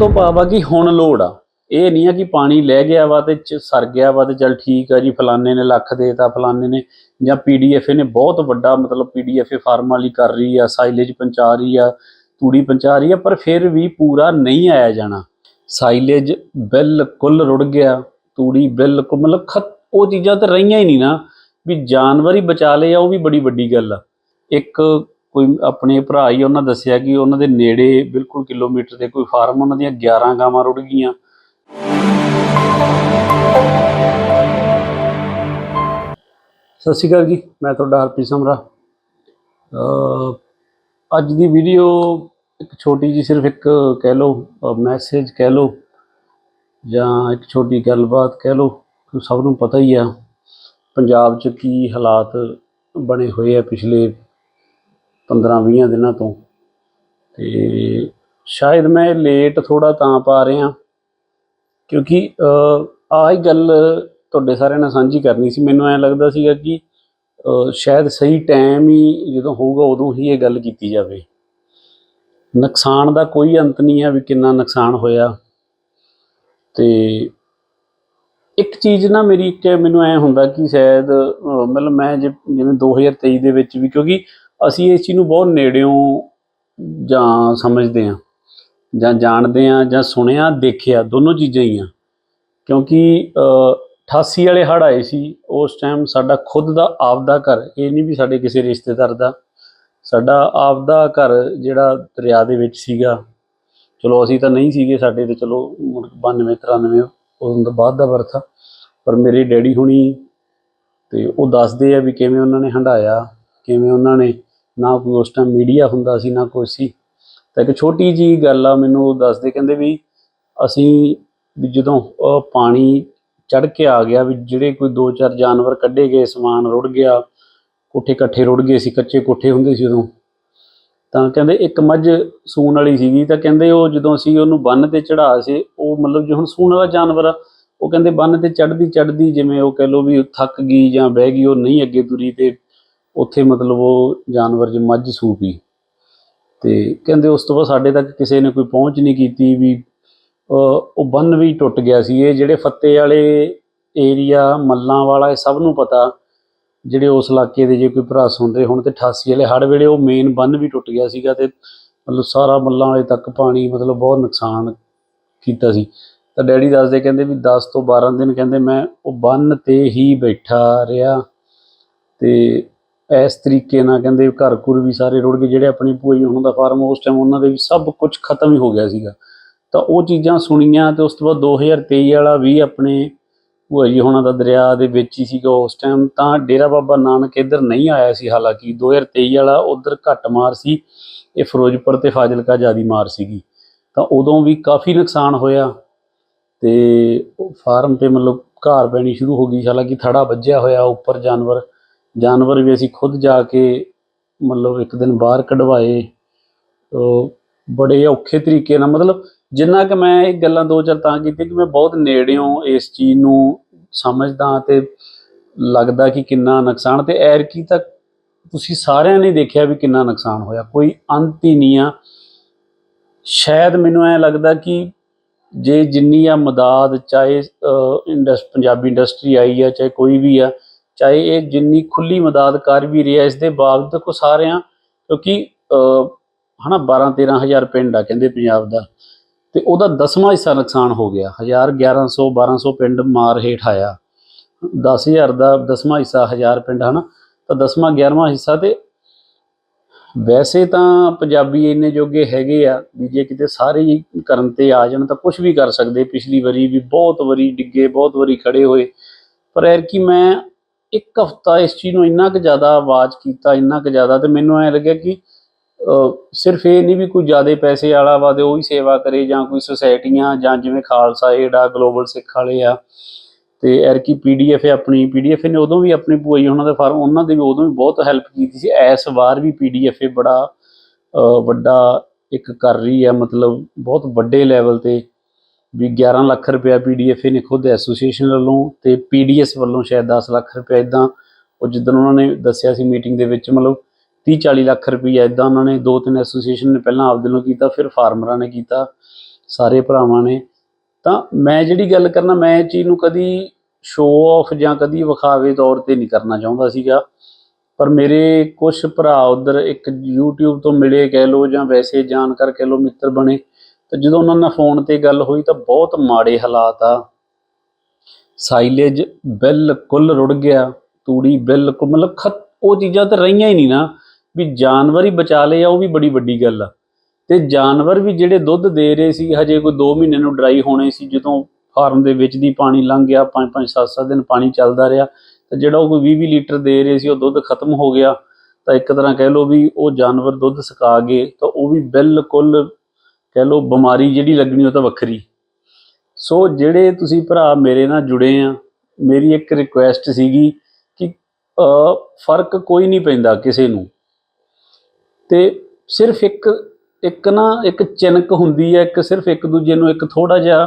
ਤੋਂ ਭਾਵ ਆ ਕਿ ਹੁਣ ਲੋੜ ਆ। ਇਹ ਨਹੀਂ ਆ ਕਿ ਪਾਣੀ ਲੈ ਗਿਆ ਵਾ ਤੇ ਸਰ ਗਿਆ ਵਾ ਤੇ ਚਲ ਠੀਕ ਆ ਜੀ, ਫਲਾਣੇ ਨੇ ਲੱਖ ਦੇਤਾ, ਫਲਾਣੇ ਨੇ ਜਾਂ ਪੀਡੀਐਫ ਨੇ ਬਹੁਤ ਵੱਡਾ ਮਤਲਬ ਪੀਡੀਐਫ ਫਾਰਮ ਵਾਲੀ ਕਰ ਰਹੀ ਆ, ਸਾਈਲੇਜ ਪਹੁੰਚਾ ਰਹੀ ਆ, ਤੂੜੀ ਪਹੁੰਚਾ ਰਹੀ ਆ, ਪਰ ਫਿਰ ਵੀ ਪੂਰਾ ਨਹੀਂ ਆਇਆ ਜਾਣਾ। ਸਾਈਲੇਜ ਬਿਲਕੁਲ ਰੁੜ ਗਿਆ, ਤੂੜੀ ਬਿਲਕੁਲ ਮਤਲਬ ਖਤ, ਉਹ ਚੀਜ਼ਾਂ ਤਾਂ ਰਹੀਆਂ ਹੀ ਨਹੀਂ ਨਾ, ਵੀ ਜਾਨਵਰ ਹੀ ਬਚਾ ਲਏ ਆ, ਉਹ ਵੀ ਬੜੀ ਵੱਡੀ ਗੱਲ ਆ। ਇੱਕ ਕੋਈ ਆਪਣੇ ਭਰਾ ਹੀ ਉਹਨਾਂ ਦੱਸਿਆ ਕਿ ਉਹਨਾਂ ਦੇ ਨੇੜੇ ਬਿਲਕੁਲ ਕਿਲੋਮੀਟਰ ਦੇ ਕੋਈ ਫਾਰਮ ਉਹਨਾਂ ਦੀਆਂ 11 ਗਾਵਾਂ ਰੁੜ ਗਈਆਂ। ਸਤਿ ਸ਼੍ਰੀ ਅਕਾਲ ਜੀ, ਮੈਂ ਤੁਹਾਡਾ ਹਰਪ੍ਰੀਤ ਸਮਰਾ। ਅੱਜ ਦੀ ਵੀਡੀਓ ਇੱਕ ਛੋਟੀ ਜੀ ਸਿਰਫ ਇੱਕ ਕਹਿ ਲਓ ਮੈਸੇਜ ਕਹਿ ਲਓ ਜਾਂ ਇੱਕ ਛੋਟੀ ਗੱਲਬਾਤ ਕਹਿ ਲਓ ਸਭ ਨੂੰ ਪਤਾ ਹੀ ਆ, ਪੰਜਾਬ 'ਚ ਕੀ ਹਾਲਾਤ ਬਣੇ ਹੋਏ ਆ ਪਿਛਲੇ 15-20 ਦਿਨਾਂ ਤੋਂ। ਤੇ ਸ਼ਾਇਦ ਮੈਂ ਲੇਟ ਥੋੜਾ ਤਾਂ ਪਾ ਰਿਹਾ। ਕਿਉਂਕਿ ਆਹ ਹੀ ਗੱਲ ਤੁਹਾਡੇ ਸਾਰਿਆਂ ਨਾਲ ਸਾਂਝੀ ਕਰਨੀ ਸੀ। ਮੈਨੂੰ ਐ ਲੱਗਦਾ ਸੀਗਾ ਕਿ ਸ਼ਾਇਦ ਸਹੀ ਟਾਈਮ ਹੀ ਜਦੋਂ ਹੋਊਗਾ ਉਦੋਂ ਹੀ ਇਹ ਗੱਲ ਕੀਤੀ ਜਾਵੇ। ਨੁਕਸਾਨ ਦਾ ਕੋਈ ਅੰਤ ਨਹੀਂ ਹੈ ਵੀ ਕਿੰਨਾ ਨੁਕਸਾਨ ਹੋਇਆ। ਤੇ ਇੱਕ ਚੀਜ਼ ਨਾ ਮੇਰੀ ਇੱਕ ਮੈਨੂੰ ਐ ਹੁੰਦਾ ਕਿ ਸ਼ਾਇਦ ਮਤਲਬ ਮੈਂ ਜੇ- ਜਿਵੇਂ 2023 ਦੇ ਵਿੱਚ ਵੀ, ਕਿਉਂਕਿ ਅਸੀਂ ਇਸ ਚੀਜ਼ ਨੂੰ ਬਹੁਤ ਨੇੜਿਓਂ ਜਾਂ ਸਮਝਦੇ ਆ ਜਾਂ ਜਾਣਦੇ ਆ ਜਾਂ ਸੁਣਿਆ, ਦੇਖਿਆ, ਦੋਨੋਂ ਚੀਜ਼ਾਂ ਹੀ ਆ। ਕਿਉਂਕਿ ਅਹ 88 ਵਾਲੇ ਹੜ੍ਹ ਆਏ ਸੀ, ਉਸ ਟਾਈਮ ਸਾਡਾ ਖੁਦ ਦਾ ਆਪਦਾ ਘਰ, ਇਹ ਨਹੀਂ ਵੀ ਸਾਡੇ ਕਿਸੇ ਰਿਸ਼ਤੇਦਾਰ ਦਾ, ਸਾਡਾ ਆਪਦਾ ਘਰ ਜਿਹੜਾ ਦਰਿਆ ਦੇ ਵਿੱਚ ਸੀਗਾ, ਚਲੋ ਅਸੀਂ ਤਾਂ ਨਹੀਂ ਸੀਗੇ ਸਾਡੇ ਤੇ, ਚਲੋ ਮੁੜ ਕੇ 92 93 ਉਦੋਂ ਤੋਂ ਬਾਅਦ ਦਾ ਵਰਥਾ ਪਰ ਮੇਰੇ ਡੈਡੀ ਹੁਣੀ ਤੇ ਉਹ ਦੱਸਦੇ ਆ ਵੀ ਕਿਵੇਂ ਉਹਨਾਂ ਨੇ ਹੰਡਾਇਆ ਕਿਵੇਂ ਉਹਨਾਂ ਨੇ ਨਾ ਕੋਈ ਉਸ ਟਾਈਮ ਮੀਡੀਆ ਹੁੰਦਾ ਸੀ, ਨਾ ਕੁਛ ਸੀ। ਤਾਂ ਇੱਕ ਛੋਟੀ ਜੀ ਗੱਲ ਆ, ਮੈਨੂੰ ਉਹ ਦੱਸਦੇ, ਕਹਿੰਦੇ ਵੀ ਅਸੀਂ ਵੀ ਜਦੋਂ ਅਹ ਪਾਣੀ ਚੜ ਕੇ ਆ ਗਿਆ, ਵੀ ਜਿਹੜੇ ਕੋਈ ਦੋ ਚਾਰ ਜਾਨਵਰ ਕੱਢੇ ਗਏ, ਸਮਾਨ ਰੁੜ ਗਿਆ, ਕੋਠੇ ਇਕੱਠੇ ਰੁੜ ਗਏ ਸੀ, ਕੱਚੇ ਕੋਠੇ ਹੁੰਦੇ ਸੀ ਉਦੋਂ। ਤਾਂ ਕਹਿੰਦੇ ਇੱਕ ਮੱਝ ਸੂਣ ਵਾਲੀ ਸੀਗੀ, ਤਾਂ ਕਹਿੰਦੇ ਉਹ ਜਦੋਂ ਅਸੀਂ ਉਹਨੂੰ ਬੰਨ ਤੇ ਚੜਾ ਸੀ, ਉਹ ਮਤਲਬ ਜੇ ਹੁਣ ਸੂਣ ਵਾਲਾ ਜਾਨਵਰ ਆ, ਉਹ ਕਹਿੰਦੇ ਬੰਨ ਤੇ ਚੜਦੀ ਚੜਦੀ ਜਿਵੇਂ ਉਹ ਕਹਿ ਲੋ ਵੀ ਥੱਕ ਗਈ ਜਾਂ ਬਹਿ ਗਈ, ਉਹ ਨਹੀਂ ਅੱਗੇ ਤੁਰੀ ਤੇ ਉੱਥੇ ਮਤਲਬ ਉਹ ਜਾਨਵਰ ਜੇ ਮੱਝ ਸੂ ਪਈ ਤੇ ਕਹਿੰਦੇ ਉਸ ਤੋਂ ਬਾਅਦ ਸਾਡੇ ਤੱਕ ਕਿਸੇ ਨੇ ਕੋਈ ਪਹੁੰਚ ਨਹੀਂ ਕੀਤੀ ਵੀ ਉਹ ਬੰਨ ਵੀ ਟੁੱਟ ਗਿਆ ਸੀ। ਇਹ ਜਿਹੜੇ ਫੱਤੇ ਵਾਲੇ ਏਰੀਆ, ਮੱਲਾਂ ਵਾਲਾ, ਇਹ ਸਭ ਨੂੰ ਪਤਾ, ਜਿਹੜੇ ਉਸ ਇਲਾਕੇ ਦੇ ਜੇ ਕੋਈ ਭਰਾ ਸੁਣਦੇ ਰਹੇ ਹੁਣ ਤੇ 88 ਵਾਲੇ ਹੜ੍ਹ ਵੇਲੇ ਉਹ ਮੇਨ ਬੰਨ ਵੀ ਟੁੱਟ ਗਿਆ ਸੀਗਾ ਤੇ ਮਤਲਬ ਸਾਰਾ ਮੱਲਾਂ ਵਾਲੇ ਤੱਕ ਪਾਣੀ ਮਤਲਬ ਬਹੁਤ ਨੁਕਸਾਨ ਕੀਤਾ ਸੀ। ਤਾਂ ਡੈਡੀ ਦੱਸਦੇ, ਕਹਿੰਦੇ ਵੀ 10 ਤੋਂ 12 ਦਿਨ ਕਹਿੰਦੇ ਮੈਂ ਉਹ ਬੰਨ ਤੇ ਹੀ ਬੈਠਾ ਰਿਹਾ ਤੇ ਇਸ ਤਰੀਕੇ ਨਾਲ ਕਹਿੰਦੇ ਘਰ ਘੁਰ ਵੀ ਸਾਰੇ ਰੁੜ ਗਏ, ਜਿਹੜੇ ਆਪਣੀ ਭੂਈ ਉਹਨਾਂ ਦਾ ਫਾਰਮ ਉਸ ਟਾਈਮ ਉਹਨਾਂ ਦੇ ਵੀ ਸਭ ਕੁਝ ਖਤਮ ਹੀ ਹੋ ਗਿਆ ਸੀਗਾ। ਤਾਂ ਉਹ ਚੀਜ਼ਾਂ ਸੁਣੀਆਂ ਤੇ ਉਸ ਤੋਂ ਬਾਅਦ 2023 ਵਾਲਾ ਵੀ ਆਪਣੇ ਭੂਆ ਜੀ ਹੋਣਾ ਦਾ ਦਰਿਆ ਦੇ ਵਿੱਚ ਹੀ ਸੀਗਾ ਉਸ ਟਾਈਮ ਤਾਂ ਡੇਰਾ ਬਾਬਾ ਨਾਨਕ ਇੱਧਰ ਨਹੀਂ ਆਇਆ ਸੀ ਹਾਲਾਂਕਿ 2023 ਵਾਲਾ ਉਧਰ ਘੱਟ ਮਾਰ ਸੀ, ਇਹ ਫਿਰੋਜ਼ਪੁਰ ਤੇ ਫਾਜ਼ਿਲਕਾ ਜ਼ਿਆਦੀ ਮਾਰ ਸੀਗੀ। ਤਾਂ ਉਦੋਂ ਵੀ ਕਾਫੀ ਨੁਕਸਾਨ ਹੋਇਆ ਤੇ ਫਾਰਮ ਤੇ ਮਤਲਬ ਘਾਰ ਪੈਣੀ ਸ਼ੁਰੂ ਹੋ ਗਈ, ਹਾਲਾਂਕਿ ਥੜਾ ਵੱਜਿਆ ਹੋਇਆ ਉੱਪਰ ਜਾਨਵਰ। ਜਾਨਵਰ ਵੀ ਅਸੀਂ ਖੁਦ ਜਾ ਕੇ ਮਤਲਬ ਇੱਕ ਦਿਨ ਬਾਹਰ ਕਢਵਾਏ। ਉਹ ਬੜੇ ਔਖੇ ਤਰੀਕੇ ਨਾਲ ਮਤਲਬ ਜਿੰਨਾ ਕਿ ਮੈਂ ਇਹ ਗੱਲਾਂ ਦੋ ਚਾਰ ਤਾਂ ਕੀਤੀ ਕਿ ਮੈਂ ਬਹੁਤ ਨੇੜਿਓਂ ਇਸ ਚੀਜ਼ ਨੂੰ ਸਮਝਦਾ ਤੇ ਲੱਗਦਾ ਕਿ ਕਿੰਨਾ ਨੁਕਸਾਨ ਤੇ ਐਰਕੀ ਤੱਕ ਤੁਸੀਂ ਸਾਰਿਆਂ ਨੇ ਦੇਖਿਆ ਵੀ ਕਿੰਨਾ ਨੁਕਸਾਨ ਹੋਇਆ। ਕੋਈ ਅੰਤ ਹੀ ਨਹੀਂ ਆ। ਸ਼ਾਇਦ ਮੈਨੂੰ ਐ ਲੱਗਦਾ ਕਿ ਜੇ ਜਿੰਨੀ ਆ ਮਦਦ ਚਾਹੇ ਇੰਡਸ, ਪੰਜਾਬੀ ਇੰਡਸਟਰੀ ਆਈ ਆ, ਚਾਹੇ ਕੋਈ ਵੀ ਆ ਚਾਹੇ ਇਹ ਜਿੰਨੀ ਖੁੱਲੀ ਮਦਦ ਕਰ ਵੀ ਰਿਹਾ ਇਸ ਦੇ ਬਾਵਜੂਦ ਦੇਖੋ ਸਾਰਿਆਂ ਕਿਉਂਕਿ ਅਹ, ਹਨਾ 12 13000 ਪਿੰਡ ਆ ਕਹਿੰਦੇ ਪੰਜਾਬ ਦਾ ਤੇ ਉਹਦਾ ਦਸਵਾਂ ਹਿੱਸਾ ਨੁਕਸਾਨ ਹੋ ਗਿਆ। 1000 1100 1200 ਪਿੰਡ ਮਾਰ ਹੇਠ ਆਇਆ। 10000 ਦਾ ਦਸਵਾਂ ਹਿੱਸਾ 1000 ਪਿੰਡ ਹਨਾ ਤਾਂ ਦਸਵਾਂ 11ਵਾਂ ਹਿੱਸਾ ਤੇ ਵੈਸੇ ਤਾਂ ਪੰਜਾਬੀ ਇੰਨੇ ਜੋਗੇ ਹੈਗੇ ਆ ਵੀ ਜੇ ਕਿਤੇ ਸਾਰੇ ਹੀ ਕਰਨ ਤੇ ਆ ਜਾਣ ਤਾਂ ਕੁਝ ਵੀ ਕਰ ਸਕਦੇ। ਪਿਛਲੀ ਵਾਰੀ ਵੀ ਬਹੁਤ ਵਾਰੀ ਡਿੱਗੇ ਬਹੁਤ ਵਾਰੀ ਖੜੇ ਹੋਏ। ਪਰ ਐਰ ਕਿ ਮੈਂ ਇੱਕ ਹਫਤਾ ਇਸ ਚੀਜ਼ ਨੂੰ ਇੰਨਾ ਕੁ ਜ਼ਿਆਦਾ ਆਵਾਜ਼ ਕੀਤਾ, ਇੰਨਾ ਕੁ ਜ਼ਿਆਦਾ ਤੇ ਮੈਨੂੰ ਐ ਲੱਗਿਆ ਕਿ ਸਿਰਫ ਇਹ ਨਹੀਂ ਵੀ ਕੋਈ ਜ਼ਿਆਦਾ ਪੈਸੇ ਵਾਲਾ ਵਾ ਤੇ ਉਹ ਹੀ ਸੇਵਾ ਕਰੇ ਜਾਂ ਕੋਈ ਸੁਸਾਇਟੀਆਂ ਜਾਂ ਜਿਵੇਂ ਖਾਲਸਾ ਏਡ ਆ ਗਲੋਬਲ ਸਿੱਖ ਵਾਲੇ ਆ ਤੇ ਐਰ ਕੀ ਪੀਡੀਐਫ ਆਪਣੀ ਪੀਡੀਐਫ ਨੇ ਉਦੋਂ ਵੀ ਆਪਣੀ ਭੂਈ ਉਹਨਾਂ ਦੇ ਫਾਰਮ, ਉਹਨਾਂ ਦੇ ਵੀ ਉਦੋਂ ਵੀ ਬਹੁਤ ਹੈਲਪ ਕੀਤੀ ਸੀ। ਇਸ ਵਾਰ ਵੀ ਪੀਡੀਐਫ ਬੜਾ ਵੱਡਾ ਇੱਕ ਕਰ ਰਹੀ ਆ, ਮਤਲਬ ਬਹੁਤ ਵੱਡੇ ਲੈਵਲ ਤੇ ਵੀ 11 ਲੱਖ ਰੁਪਇਆ ਪੀਡੀਐਫ ਨੇ ਖੁਦ ਐਸੋਸੀਏਸ਼ਨ ਵੱਲੋਂ ਤੇ ਪੀਡੀਐਸ ਵੱਲੋਂ ਸ਼ਾਇਦ 10 ਲੱਖ ਰੁਪਇਆ ਇਦਾਂ ਉਹ ਜਿੱਦਣ ਉਹਨਾਂ ਨੇ ਦੱਸਿਆ ਸੀ ਮੀਟਿੰਗ ਦੇ ਵਿੱਚ, ਮਤਲਬ 30 40 ਲੱਖ ਰੁਪਇਆ ਇਦਾਂ ਉਹਨਾਂ ਨੇ ਦੋ ਤਿੰਨ ਐਸੋਸੀਏਸ਼ਨ ਨੇ ਪਹਿਲਾਂ ਆਪਦੇ ਨੂੰ ਕੀਤਾ, ਫਿਰ ਫਾਰਮਰਾਂ ਨੇ ਕੀਤਾ, ਸਾਰੇ ਭਰਾਵਾਂ ਨੇ। ਤਾਂ ਮੈਂ ਜਿਹੜੀ ਗੱਲ ਕਰਨਾ, ਮੈਂ ਇਹ ਚੀਜ਼ ਨੂੰ ਕਦੀ ਸ਼ੋਅ ਆਫ ਜਾਂ ਕਦੀ ਵਿਖਾਵੇ ਤੌਰ ਤੇ ਨਹੀਂ ਕਰਨਾ ਚਾਹੁੰਦਾ ਸੀਗਾ। ਪਰ ਮੇਰੇ ਕੁਝ ਭਰਾ ਉਧਰ ਇੱਕ YouTube ਤੋਂ ਮਿਲੇ, ਕਹਿ ਲੋ ਜਾਂ ਵੈਸੇ ਜਾਣਕਾਰ ਕਹਿ ਲੋ ਮਿੱਤਰ ਬਣੇ ਤਾਂ ਜਦੋਂ ਉਹਨਾਂ ਨਾਲ ਫੋਨ ਤੇ ਗੱਲ ਹੋਈ ਤਾਂ ਬਹੁਤ ਮਾੜੇ ਹਾਲਾਤ ਆ। ਸਾਈਲੇਜ ਬਿਲਕੁਲ ਰੁੜ ਗਿਆ, ਤੂੜੀ ਬਿਲਕੁਲ ਮਤਲਬ ਖਤ, ਉਹ ਚੀਜ਼ਾਂ ਤਾਂ ਰਹੀਆਂ ਹੀ ਨਹੀਂ ਨਾ, ਵੀ ਜਾਨਵਰ ਹੀ ਬਚਾ ਲਏ ਆ, ਉਹ ਵੀ ਬੜੀ ਵੱਡੀ ਗੱਲ ਆ। ਤੇ ਜਾਨਵਰ ਵੀ ਜਿਹੜੇ ਦੁੱਧ ਦੇ ਰਹੇ ਸੀ, ਹਜੇ ਕੋਈ 2 ਮਹੀਨੇ ਨੂੰ ਡਰਾਈ ਹੋਣੇ ਸੀ, ਜਦੋਂ ਫਾਰਮ ਦੇ ਵਿੱਚ ਦੀ ਪਾਣੀ ਲੰਘ ਗਿਆ 5-5 7-7 ਦਿਨ ਪਾਣੀ ਚੱਲਦਾ ਰਿਹਾ, ਤੇ ਜਿਹੜਾ ਉਹ ਕੋਈ 20-20 ਲੀਟਰ ਦੇ ਰਹੇ ਸੀ, ਉਹ ਦੁੱਧ ਖਤਮ ਹੋ ਗਿਆ। ਤਾਂ ਇੱਕ ਤਰ੍ਹਾਂ ਕਹਿ ਲਓ ਵੀ ਉਹ ਜਾਨਵਰ ਦੁੱਧ ਸੁਕਾ ਗਏ, ਤਾਂ ਉਹ ਵੀ ਬਿਲਕੁਲ ਕਹਿ ਲਓ ਬਿਮਾਰੀ ਜਿਹੜੀ ਲੱਗਣੀ ਉਹ ਤਾਂ ਵੱਖਰੀ। ਸੋ ਜਿਹੜੇ ਤੁਸੀਂ ਭਰਾ ਮੇਰੇ ਨਾਲ ਜੁੜੇ ਆ, ਮੇਰੀ ਇੱਕ ਰਿਕੁਐਸਟ ਸੀਗੀ ਕਿ ਫ਼ਰਕ ਕੋਈ ਨਹੀਂ ਪੈਂਦਾ ਕਿਸੇ ਨੂੰ। ਤੇ ਸਿਰਫ ਇੱਕ ਇੱਕ ਨਾ, ਇੱਕ ਚਿਨਕ ਹੁੰਦੀ ਹੈ, ਇੱਕ ਸਿਰਫ ਇੱਕ ਦੂਜੇ ਨੂੰ ਇੱਕ ਥੋੜਾ ਜਿਹਾ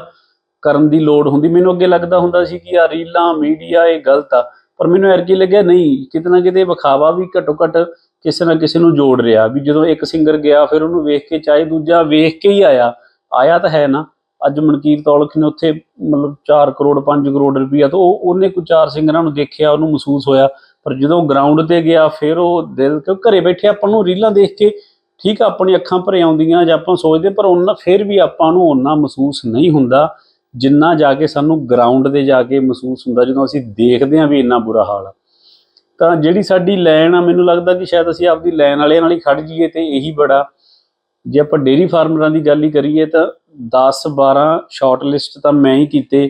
ਕਰਨ ਦੀ ਲੋੜ ਹੁੰਦੀ। ਮੈਨੂੰ ਅੱਗੇ ਲੱਗਦਾ ਹੁੰਦਾ ਸੀ ਕਿ ਆ ਰੀਲਾਂ, ਮੀਡੀਆ ਇਹ ਗਲਤ ਆ, ਪਰ ਮੈਨੂੰ ਐਰ ਕੀ ਲੱਗਿਆ ਨਹੀਂ, ਕਿਤੇ ਨਾ ਕਿਤੇ ਵਿਖਾਵਾ ਵੀ ਘੱਟੋ ਘੱਟ ਕਿਸੇ ਨਾ ਕਿਸੇ ਨੂੰ ਜੋੜ ਰਿਹਾ ਵੀ ਜਦੋਂ ਇੱਕ ਸਿੰਗਰ ਗਿਆ ਫਿਰ ਉਹਨੂੰ ਵੇਖ ਕੇ ਚਾਹੇ ਦੂਜਾ ਵੇਖ ਕੇ ਹੀ ਆਇਆ ਆਇਆ ਤਾਂ ਹੈ ਨਾ। ਅੱਜ ਮਨਕੀਰ ਤੌਲਖ ਨੇ ਉੱਥੇ ਮਤਲਬ 4 ਕਰੋੜ 5 ਕਰੋੜ ਰੁਪਈਆ ਤਾਂ ਉਹਨੇ ਕੋਈ ਚਾਰ ਸਿੰਗਰਾਂ ਨੂੰ ਦੇਖਿਆ, ਉਹਨੂੰ ਮਹਿਸੂਸ ਹੋਇਆ। ਪਰ ਜਦੋਂ ਗਰਾਊਂਡ ਤੇ ਗਿਆ, ਫਿਰ ਉਹ ਦਿਲ ਕਿਉਂ ਘਰੇ ਬੈਠੇ, ਆਪਾਂ ਨੂੰ ਰੀਲਾਂ ਦੇਖ ਕੇ ਠੀਕ ਆ ਆਪਣੀ ਅੱਖਾਂ ਭਰੇ ਆਉਂਦੀਆਂ ਜਾਂ ਆਪਾਂ ਸੋਚਦੇ, ਪਰ ਉਹਨਾਂ ਫਿਰ ਵੀ ਆਪਾਂ ਨੂੰ ਉਹਨਾਂ ਮਹਿਸੂਸ ਨਹੀਂ ਹੁੰਦਾ ਜਿੰਨਾ ਜਾ ਕੇ ਸਾਨੂੰ ਗਰਾਊਂਡ ਤੇ ਜਾ ਕੇ ਮਹਿਸੂਸ ਹੁੰਦਾ, ਜਦੋਂ ਅਸੀਂ ਦੇਖਦੇ ਹਾਂ ਵੀ ਇੰਨਾ ਬੁਰਾ ਹਾਲ ਆ। ਤਾਂ ਜਿਹੜੀ ਸਾਡੀ ਲਾਈਨ ਆ, ਮੈਨੂੰ ਲੱਗਦਾ ਕਿ ਸ਼ਾਇਦ ਅਸੀਂ ਆਪਦੀ ਲਾਈਨ ਵਾਲਿਆਂ ਨਾਲ ਹੀ ਖੜ ਜਾਈਏ ਤੇ ਇਹੀ ਬੜਾ, ਜੇ ਆਪਾਂ ਡੇਰੀ ਫਾਰਮਰਾਂ ਦੀ ਗੱਲ ਹੀ ਕਰੀਏ ਤਾਂ 10 12 ਸ਼ਾਰਟ ਲਿਸਟ ਤਾਂ ਮੈਂ ਹੀ ਕੀਤੇ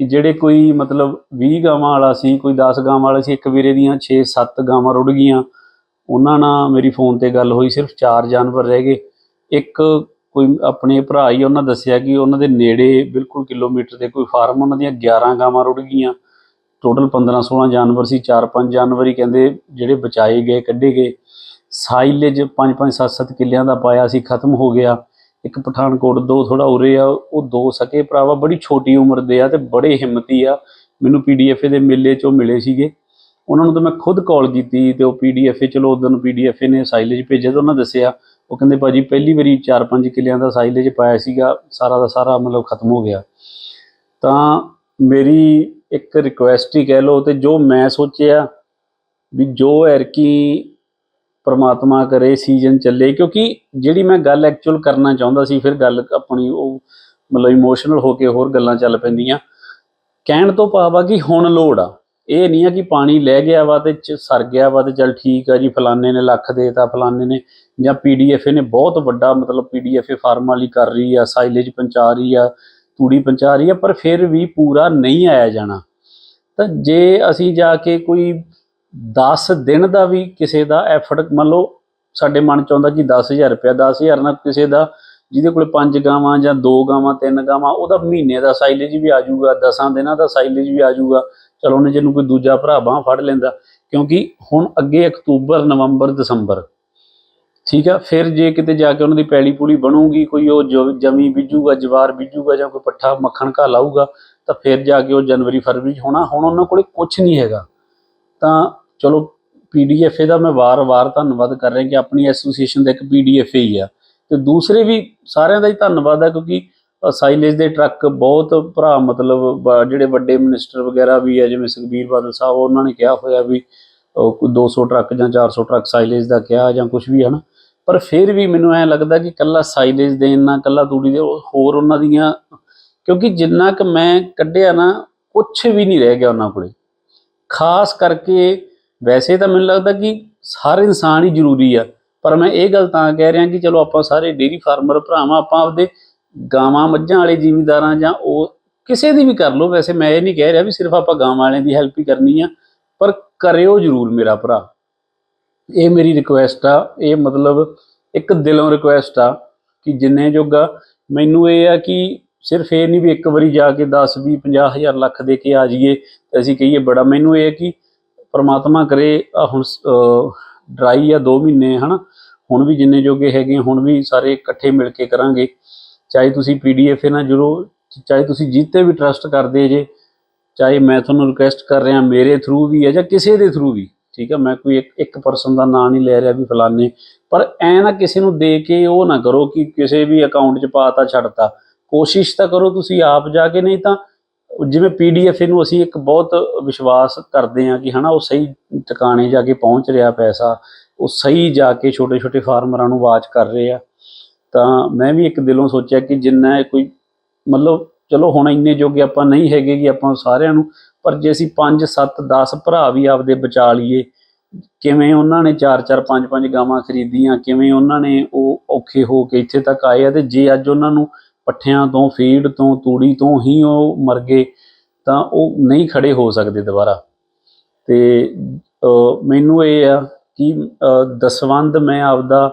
ਕਿ ਜਿਹੜੇ ਕੋਈ ਮਤਲਬ 20 ਗਾਵਾਂ ਵਾਲਾ ਸੀ, ਕੋਈ 10 ਗਾਵਾਂ ਵਾਲਾ ਸੀ, ਇੱਕ ਵੀਰੇ ਦੀਆਂ 6 7 ਗਾਵਾਂ ਰੁੜ ਗਈਆਂ। ਉਹਨਾਂ ਨਾਲ ਮੇਰੀ ਫੋਨ ਤੇ ਗੱਲ ਹੋਈ, ਸਿਰਫ 4 ਜਾਨਵਰ ਰਹਿ ਗਏ। ਇੱਕ ਕੋਈ ਆਪਣੇ ਭਰਾ ਹੀ ਉਹਨਾਂ ਦੱਸਿਆ ਕਿ ਉਹਨਾਂ ਦੇ ਨੇੜੇ ਬਿਲਕੁਲ ਕਿਲੋਮੀਟਰ ਦੇ ਕੋਈ ਫਾਰਮ ਉਹਨਾਂ ਦੀਆਂ 11 ਗਾਵਾਂ ਰੁੜ ਗਈਆਂ। ਟੋਟਲ 15 16 ਜਾਨਵਰ ਸੀ 4-5 ਜਾਨਵਰ ਹੀ ਕਹਿੰਦੇ ਜਿਹੜੇ ਬਚਾਏ ਗਏ, ਕੱਢੇ ਗਏ। ਸਾਈਲੇਜ 5-5 7-7 ਕਿੱਲਿਆਂ ਦਾ ਪਾਇਆ ਸੀ, ਖਤਮ ਹੋ ਗਿਆ। ਇੱਕ ਪਠਾਨਕੋਟ, ਦੋ ਥੋੜਾ ਉਰੇ ਆ, ਉਹ ਦੋ ਸਕੇ ਭਰਾਵਾ, ਬੜੀ ਛੋਟੀ ਉਮਰ ਦੇ ਆ ਤੇ ਬੜੇ ਹਿੰਮਤੀ ਆ। ਮੈਨੂੰ ਪੀਡੀਐਫ ਦੇ ਮੇਲੇ ਚੋਂ ਮਿਲੇ ਸੀਗੇ। ਉਹਨਾਂ ਨੂੰ ਤਾਂ ਮੈਂ ਖੁਦ ਕਾਲ ਕੀਤੀ ਤੇ ਉਹ ਪੀਡੀਐਫ ਚਲੋ ਉਦੋਂ ਨੂੰ ਪੀਡੀਐਫ ਨੇ ਸਾਈਲੇਜ ਭੇਜਿਆ ਤਾਂ ਉਹਨਾਂ ਦੱਸਿਆ। ਉਹ ਕਹਿੰਦੇ ਭਾਜੀ ਪਹਿਲੀ ਵਾਰੀ 4-5 ਕਿੱਲਿਆਂ ਦਾ ਸਾਈਲੇਜ ਪਾਇਆ ਸੀਗਾ, ਸਾਰਾ ਦਾ ਸਾਰਾ ਮਤਲਬ ਖਤਮ ਹੋ ਗਿਆ। ਤਾਂ ਮੇਰੀ ਇੱਕ ਰਿਕੁਐਸਟ ਹੀ ਕਹਿ ਲਓ ਤੇ ਜੋ ਮੈਂ ਸੋਚਿਆ ਵੀ ਜੋ ਐਰਕੀ ਪਰਮਾਤਮਾ ਕਰੇ ਸੀਜ਼ਨ ਚੱਲੇ, ਕਿਉਂਕਿ ਜਿਹੜੀ ਮੈਂ ਗੱਲ ਐਕਚੁਅਲ ਕਰਨਾ ਚਾਹੁੰਦਾ ਸੀ, ਫਿਰ ਗੱਲ ਆਪਣੀ ਉਹ ਮਤਲਬ ਇਮੋਸ਼ਨਲ ਹੋ ਕੇ ਹੋਰ ਗੱਲਾਂ ਚੱਲ ਪੈਂਦੀਆਂ। ਕਹਿਣ ਤੋਂ ਭਾਵ ਆ ਕਿ ਹੁਣ ਲੋੜ ਆ। ਇਹ ਨਹੀਂ ਆ ਕਿ ਪਾਣੀ ਲੈ ਗਿਆ ਵਾ ਤੇ ਸਰ ਗਿਆ ਵਾ ਤੇ ਚਲ ਠੀਕ ਆ ਜੀ, ਫਲਾਣੇ ਨੇ ਲੱਖ ਦੇਤਾ, ਫਲਾਣੇ ਨੇ, ਜਾਂ ਪੀਡੀਐਫ ਨੇ ਬਹੁਤ ਵੱਡਾ ਮਤਲਬ ਪੀਡੀਐਫ ਫਾਰਮ ਵਾਲੀ ਕਰ ਰਹੀ ਆ ਸਾਈਲੇਜ ਪਹੁੰਚਾ ਰਹੀ ਆ ਤੂੜੀ ਪਹੁੰਚਾ ਰਹੀ ਹੈ, ਪਰ ਫਿਰ ਵੀ ਪੂਰਾ ਨਹੀਂ ਆਇਆ ਜਾਣਾ। ਤਾਂ ਜੇ ਅਸੀਂ ਜਾ ਕੇ ਕੋਈ 10 ਦਿਨ ਦਾ ਵੀ ਕਿਸੇ ਦਾ ਐਫਰਟ ਮੰਨ ਲਓ ਸਾਡੇ ਮਨ ਚ ਆਉਂਦਾ ਕਿ 10000 ਰੁਪਇਆ 10000 ਨਾਲ ਕਿਸੇ ਦਾ, ਜਿਹਦੇ ਕੋਲ ਪੰਜ ਗਾਵਾਂ ਜਾਂ ਦੋ ਗਾਵਾਂ, ਤਿੰਨ ਗਾਵਾਂ, ਉਹਦਾ ਮਹੀਨੇ ਦਾ ਸਾਈਲੇਜ ਵੀ ਆ ਜਾਊਗਾ 10 ਦਿਨਾਂ ਦਾ ਸਾਈਲੇਜ ਵੀ ਆ ਜਾਊਗਾ। ਚਲੋ ਉਹਨੇ ਜਿਹਨੂੰ ਕੋਈ ਦੂਜਾ ਭਰਾ ਬਾਂਹ ਫੜ ਲੈਂਦਾ, ਕਿਉਂਕਿ ਹੁਣ ਅੱਗੇ ਅਕਤੂਬਰ, ਨਵੰਬਰ, ਦਸੰਬਰ ਠੀਕ ਆ, ਫਿਰ ਜੇ ਕਿਤੇ ਜਾ ਕੇ ਉਹਨਾਂ ਦੀ ਪੈਲੀ ਪੂਲੀ ਬਣੂਗੀ, ਕੋਈ ਉਹ ਜਮੀ ਬੀਜੂਗਾ, ਜਵਾਰ ਬੀਜੂਗਾ ਜਾਂ ਕੋਈ ਪੱਠਾ ਮੱਖਣ ਘਾ ਲਾਊਗਾ, ਤਾਂ ਫਿਰ ਜਾ ਕੇ ਉਹ ਜਨਵਰੀ, ਫਰਵਰੀ 'ਚ ਹੋਣਾ। ਹੁਣ ਉਹਨਾਂ ਕੋਲੇ ਕੁਝ ਨਹੀਂ ਹੈਗਾ। ਤਾਂ ਚਲੋ ਪੀਡੀਐਫ ਦਾ ਮੈਂ ਵਾਰ-ਵਾਰ ਧੰਨਵਾਦ ਕਰ ਰਿਹਾ ਕਿ ਆਪਣੀ ਐਸੋਸੀਏਸ਼ਨ ਦਾ ਇੱਕ ਪੀਡੀਐਫ ਹੀ ਆ। ਤੇ ਦੂਸਰੇ ਵੀ ਸਾਰਿਆਂ ਦਾ ਹੀ ਧੰਨਵਾਦ ਆ, ਕਿਉਂਕਿ ਸਾਈਲੇਜ ਦੇ ਟਰੱਕ ਬਹੁਤ ਭਰਾ, ਮਤਲਬ, ਬ- ਜਿਹੜੇ ਵੱਡੇ ਮਿਨਿਸਟਰ ਵਗੈਰਾ ਵੀ ਆ, ਜਿਵੇਂ ਸੁਖਬੀਰ ਬਾਦਲ ਸਾਹਿਬ, ਉਹਨਾਂ ਨੇ ਕਿਹਾ ਹੋਇਆ ਵੀ ਉਹ ਕੋਈ 200 ਟਰੱਕ ਜਾਂ 400 ਟਰੱਕ ਸਾਈਲੇਜ ਦਾ ਕਿਹਾ ਜਾਂ ਕੁਝ ਵੀ, ਹਨ। ਪਰ ਫਿਰ ਵੀ ਮੈਨੂੰ ਐ ਲੱਗਦਾ ਕਿ ਕੱਲਾ ਸਾਈਲੇਜ ਦੇਣ ਨਾਲ ਕੱਲਾ ਤੂੜੀ ਦੇ ਹੋਰ ਉਹਨਾਂ ਦੀਆਂ, ਕਿਉਂਕਿ ਜਿੰਨਾ ਕਿ ਮੈਂ ਕੱਢਿਆ ਨਾ ਕੁਝ ਵੀ ਨਹੀਂ ਰਹਿ ਗਿਆ ਉਹਨਾਂ ਕੋਲੇ। ਖਾਸ ਕਰਕੇ ਵੈਸੇ ਤਾਂ ਮੈਨੂੰ ਲੱਗਦਾ ਕਿ ਹਰ ਇਨਸਾਨ ਹੀ ਜ਼ਰੂਰੀ ਆ। ਪਰ ਮੈਂ ਇਹ ਗੱਲ ਤਾਂ ਕਹਿ ਰਿਹਾ ਕਿ ਚਲੋ ਆਪਾਂ ਸਾਰੇ ਡੇਰੀ ਫਾਰਮਰ ਭਰਾਵਾਂ, ਆਪਾਂ ਆਪਦੇ ਗਾਵਾਂ, ਮੱਝਾਂ ਵਾਲੇ ਜ਼ਿਮੀਂਦਾਰਾਂ ਜਾਂ ਉਹ ਕਿਸੇ ਦੀ ਵੀ ਕਰ ਲਓ। ਵੈਸੇ ਮੈਂ ਇਹ ਨਹੀਂ ਕਹਿ ਰਿਹਾ ਵੀ ਸਿਰਫ ਆਪਾਂ ਗਾਵਾਂ ਵਾਲਿਆਂ ਦੀ ਹੈਲਪ ਹੀ ਕਰਨੀ ਆ, ਪਰ ਕਰਿਓ ਜ਼ਰੂਰ ਮੇਰਾ ਭਰਾ। ਇਹ ਮੇਰੀ ਰਿਕੁਐਸਟ ਆ। ਇਹ ਮਤਲਬ ਇੱਕ ਦਿਲੋਂ ਰਿਕੁਐਸਟ ਆ ਕਿ ਜਿੰਨੇ ਜੋਗਾ ਮੈਨੂੰ ਇਹ ਆ ਕਿ ਸਿਰਫ ਇਹ ਨਹੀਂ ਵੀ ਇੱਕ ਵਾਰੀ ਜਾ ਕੇ 10 20 50 ਹਜ਼ਾਰ ਲੱਖ ਦੇ ਕੇ ਆ ਜਾਈਏ ਤੇ ਅਸੀਂ ਕਹੀਏ ਬੜਾ। ਮੈਨੂੰ ਇਹ ਹੈ ਕਿ ਪਰਮਾਤਮਾ ਕਰੇ ਹੁਣ ਡਰਾਈ ਆ 2 ਮਹੀਨੇ, ਹਨਾ? ਹੁਣ ਵੀ ਜਿੰਨੇ ਜੋਗੇ ਹੈਗੇ, ਹੁਣ ਵੀ ਸਾਰੇ ਇਕੱਠੇ ਮਿਲ ਕੇ ਕਰਾਂਗੇ। ਚਾਹੇ ਤੁਸੀਂ ਪੀਡੀਐਫ ਨਾਲ ਜੁੜੋ ਚਾਹੇ ਤੁਸੀਂ ਜਿੱਤੇ ਵੀ ਟਰਸਟ ਕਰਦੇ ਜੇ, ਚਾਹੇ ਮੈਂ ਤੁਹਾਨੂੰ ਰਿਕੁਐਸਟ ਕਰ ਰਿਹਾ, ਮੇਰੇ ਥਰੂ ਵੀ ਹੈ ਜਾਂ ਕਿਸੇ ਦੇ ਥਰੂ ਵੀ। ਠੀਕ ਹੈ, ਮੈਂ ਕੋਈ ਇੱਕ ਇੱਕ ਪਰਸਨ ਦਾ ਨਾਂ ਨਹੀਂ ਲੈ ਰਿਹਾ ਵੀ ਫਲਾਣੇ। ਪਰ ਐ ਨਾ ਕਿਸੇ ਨੂੰ ਦੇ ਕੇ ਉਹ ਨਾ ਕਰੋ ਕਿ ਕਿਸੇ ਵੀ ਅਕਾਊਂਟ 'ਚ ਪਾਤਾ, ਛੱਡਤਾ। ਕੋਸ਼ਿਸ਼ ਤਾਂ ਕਰੋ ਤੁਸੀਂ ਆਪ ਜਾ ਕੇ, ਨਹੀਂ ਤਾਂ ਜਿਵੇਂ ਪੀਡੀਐਫ ਨੂੰ ਅਸੀਂ ਇੱਕ ਬਹੁਤ ਵਿਸ਼ਵਾਸ ਕਰਦੇ ਹਾਂ ਕਿ ਹਨਾ, ਉਹ ਸਹੀ ਟਿਕਾਣੇ ਜਾ ਕੇ ਪਹੁੰਚ ਰਿਹਾ ਪੈਸਾ, ਉਹ ਸਹੀ ਜਾ ਕੇ ਛੋਟੇ ਛੋਟੇ ਫਾਰਮਰਾਂ ਨੂੰ ਵਾਚ ਕਰ ਰਹੇ ਆ। ਤਾਂ ਮੈਂ ਵੀ ਇੱਕ ਦਿਲੋਂ ਸੋਚਿਆ ਕਿ ਜਿੰਨਾ ਕੋਈ ਮਤਲਬ, ਚਲੋ ਹੁਣ ਇੰਨੇ ਜੋਗੇ ਆਪਾਂ ਨਹੀਂ ਹੈਗੇ ਕਿ ਆਪਾਂ ਸਾਰਿਆਂ ਨੂੰ ਪਰ ਜੇ ਅਸੀਂ 5 7 10 ਭਰਾ ਵੀ ਆਪਦੇ ਬਚਾ ਲਈਏ ਕਿਵੇਂ ਉਹਨਾਂ ਨੇ 4 4 5 5 ਗਾਵਾਂ ਖਰੀਦੀਆਂ ਕਿਵੇਂ ਉਹਨਾਂ ਨੇ ਉਹ ਔਖੇ ਹੋ ਕੇ ਇੱਥੇ ਤੱਕ ਆਏ ਆ ਤੇ ਜੇ ਅੱਜ ਉਹਨਾਂ ਨੂੰ ਪੱਠਿਆਂ ਤੋਂ ਫੀਡ ਤੋਂ ਤੂੜੀ ਤੋਂ ਹੀ ਉਹ ਮਰ ਗਏ ਤਾਂ ਉਹ ਨਹੀਂ ਖੜੇ ਹੋ ਸਕਦੇ ਦੁਬਾਰਾ। ਤੇ ਮੈਨੂੰ ਇਹ ਆ ਕਿ ਅਹ, ਦਸਵੰਧ ਮੈਂ ਆਪਦਾ